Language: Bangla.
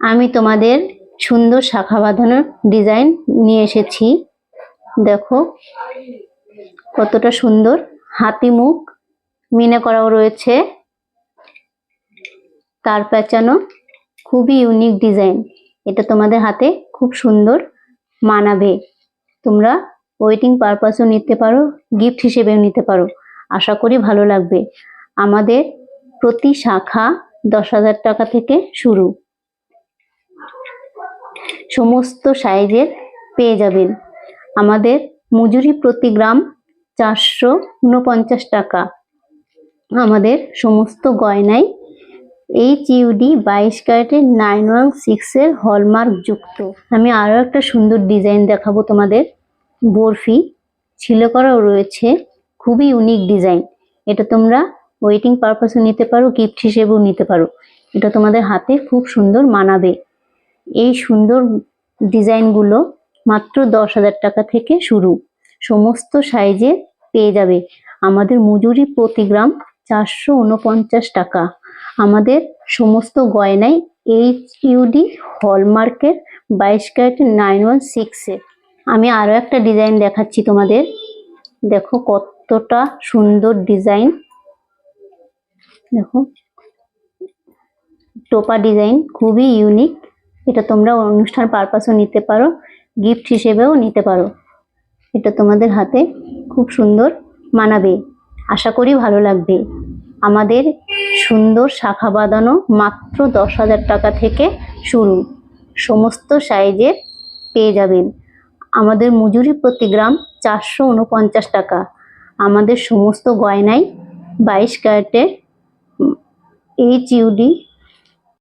আমি তোমাদের সুন্দর শাখা বাঁধানোর ডিজাইন নিয়ে এসেছি। দেখো, কতটা সুন্দর। হাতি মুখ, মিনে করাও রয়েছে। তার পেঁচানো খুবই ইউনিক ডিজাইন এটা তোমাদের হাতে খুব সুন্দর মানাবে। তোমরা ওয়েটিং পারপাসও নিতে পারো গিফট হিসেবেও নিতে পারো। আশা করি ভালো লাগবে। আমাদের প্রতি শাখা দশ হাজার টাকা থেকে শুরু। সমস্ত সাইজের পেয়ে যাবেন। আমাদের মজুরি প্রতি গ্রাম চারশো উনপঞ্চাশ টাকা। আমাদের সমস্ত গয়নাই এইচ ইউডি বাইশ ক্যারেটের নাইন ওয়ান সিক্সের হলমার্ক যুক্ত। আমি আরও একটা সুন্দর ডিজাইন দেখাবো তোমাদের। বরফি ছিলে করাও রয়েছে। খুবই ইউনিক ডিজাইন এটা তোমরা ওয়েটিং পারপাসও নিতে পারো গিফট হিসেবেও নিতে পারো। এটা তোমাদের হাতে খুব সুন্দর মানাবে। এই সুন্দর ডিজাইনগুলো মাত্র দশ হাজার টাকা থেকে শুরু। সমস্ত সাইজে পেয়ে যাবে। আমাদের মজুরি প্রতি গ্রাম চারশো উনপঞ্চাশ টাকা। আমাদের সমস্ত গয়নাই এইচ ইউডি হলমার্কের বাইশ ক্যারেটের নাইন ওয়ান সিক্সের আমি আরও একটা ডিজাইন দেখাচ্ছি তোমাদের। দেখো কতটা সুন্দর ডিজাইন দেখো। টোপা ডিজাইন খুবই ইউনিক এটা তোমরা অনুষ্ঠান পারপাসও নিতে পারো গিফট হিসেবেও নিতে পারো। এটা তোমাদের হাতে খুব সুন্দর মানাবে। আশা করি ভালো লাগবে। আমাদের সুন্দর শাখা বাঁধানো মাত্র দশ হাজার টাকা থেকে শুরু। সমস্ত সাইজের পেয়ে যাবেন। আমাদের মজুরি প্রতি গ্রাম চারশো উনপঞ্চাশ টাকা। আমাদের সমস্ত গয়নাই বাইশ ক্যারেটের এইচ ইউডি